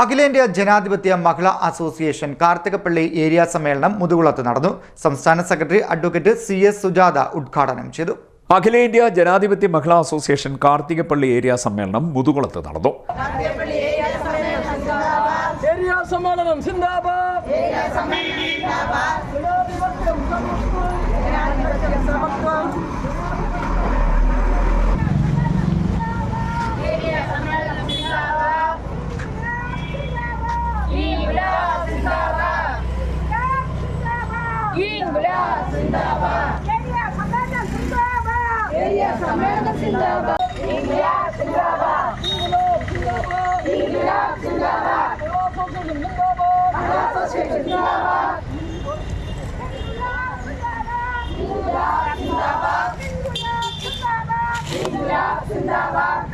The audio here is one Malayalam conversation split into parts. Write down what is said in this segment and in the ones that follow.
അഖിലേന്ത്യാ ജനാധിപത്യ മഹിളാ അസോസിയേഷൻ കാർത്തികപ്പള്ളി ഏരിയ സമ്മേളനം മുതുകുളത്ത് നടന്നു. സംസ്ഥാന secretary advocate C S Sujatha ഉദ്ഘാടനം ചെയ്തു. അഖിലേന്ത്യാ ജനാധിപത്യ മഹിളാ അസോസിയേഷൻ കാർത്തികപ്പള്ളി ഏരിയ സമ്മേളനം മുതുകുളത്ത് നടന്നു. ഏരിയ സമ്മേളനം സിന്ദാബാദ്. 金布拉辛达瓦，耶利亚撒玛利亚辛达瓦，耶利亚撒玛利亚辛达瓦，金布拉辛达瓦，金布拉辛达瓦，金布拉辛达瓦，阿拉梭哈金布拉，金布拉辛达瓦，金布拉辛达瓦，金布拉辛达瓦。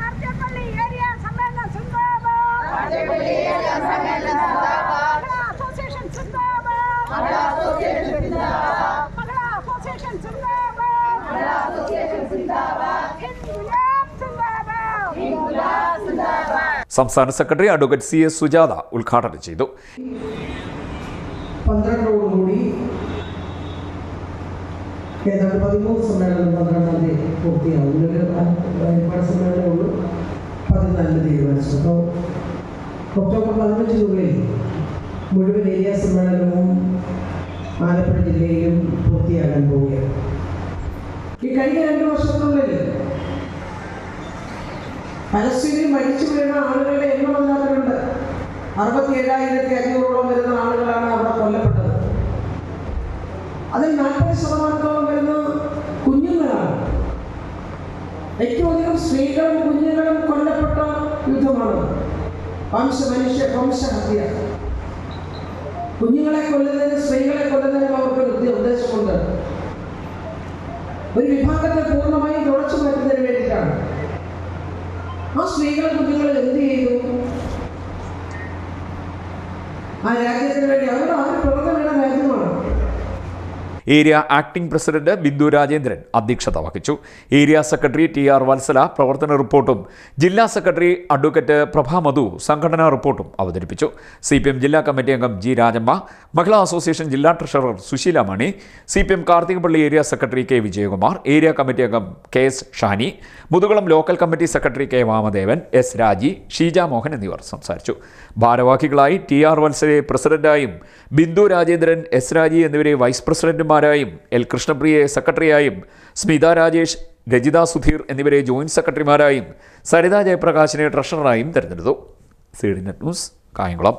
സംസ്ഥാന secretary advocate C S Sujatha ഉദ്ഘാടനം ചെയ്തു. അപ്പോൾ മുഴുവൻ ഏരിയ ആലപ്പുഴ ജില്ലയിലും പൂർത്തിയാകാൻ പോവുകയാണ്. ഈ കഴിഞ്ഞ രണ്ട് വർഷത്തിനുള്ളിൽ പലസ്തീനിൽ മരിച്ചു വീണ ആളുകളുടെ എണ്ണം അതിനകത്തുണ്ട് അറുപത്തി ഏഴായിരത്തി അഞ്ഞൂറോളം വരുന്ന ആളുകളാണ് അവിടെ കൊല്ലപ്പെട്ടത്. അതിൽ നാൽപ്പത് ശതമാനത്തോളം വരുന്ന കുഞ്ഞുങ്ങളാണ്. ഏറ്റവും അധികം സ്ത്രീകളും കുഞ്ഞുങ്ങളും കൊല്ലപ്പെട്ട യുദ്ധമാണ്. വംശ മനുഷ്യ വംശഹത്യ കുഞ്ഞുങ്ങളെ കൊല്ലുന്നതിന് സ്ത്രീകളെ കൊല്ലുന്നതിനും അവർക്ക് ഉദ്ദേ- ഉദ്ദേശമുണ്ട്. ഒരു വിഭാഗത്തെ പൂർണമായും തുടച്ചു മാറ്റുന്നതിന് വേണ്ടിയിട്ടാണ്. ആ സ്ത്രീകളും കുഞ്ഞുങ്ങളും എന്ത് ചെയ്തു? ആ രാജ്യത്തിന് വേണ്ടി അവർ അവർ രാജ്യമാണ് area acting president Bindu Rajendran അധ്യക്ഷത വഹിച്ചു. Area secretary T R Vatsala പ്രവർത്തന റിപ്പോർട്ടും ജില്ലാ സെക്രട്ടറി അഡ്വക്കേറ്റ് പ്രഭാമധു സംഘടനാ റിപ്പോർട്ടും അവതരിപ്പിച്ചു. സി പി എം ജില്ലാ കമ്മിറ്റി അംഗം ജി രാജമ്മ മഹിളാ അസോസിയേഷൻ ജില്ലാ treasurer Susheela Mani C P M Karthikappally area secretary K Vijayakumar area committee അംഗം K S Shani Muthukulam local committee secretary K Vamadevan S Raji Sheeja Mohan എന്നിവർ സംസാരിച്ചു. ഭാരവാഹികളായി ടി ആർ വത്സലയെ പ്രസിഡന്റായും ബിന്ദു രാജേന്ദ്രൻ എസ് രാജി എന്നിവരെ വൈസ് പ്രസിഡന്റുമാരായും എൽ കൃഷ്ണപ്രിയയെ സെക്രട്ടറിയായും സ്മിത രാജേഷ് രജിത സുധീർ എന്നിവരെ ജോയിന്റ് സെക്രട്ടറിമാരായും സരിത ജയപ്രകാശിനെ ട്രഷററായും തെരഞ്ഞെടുത്തു. CDnet net news Kayamkulam.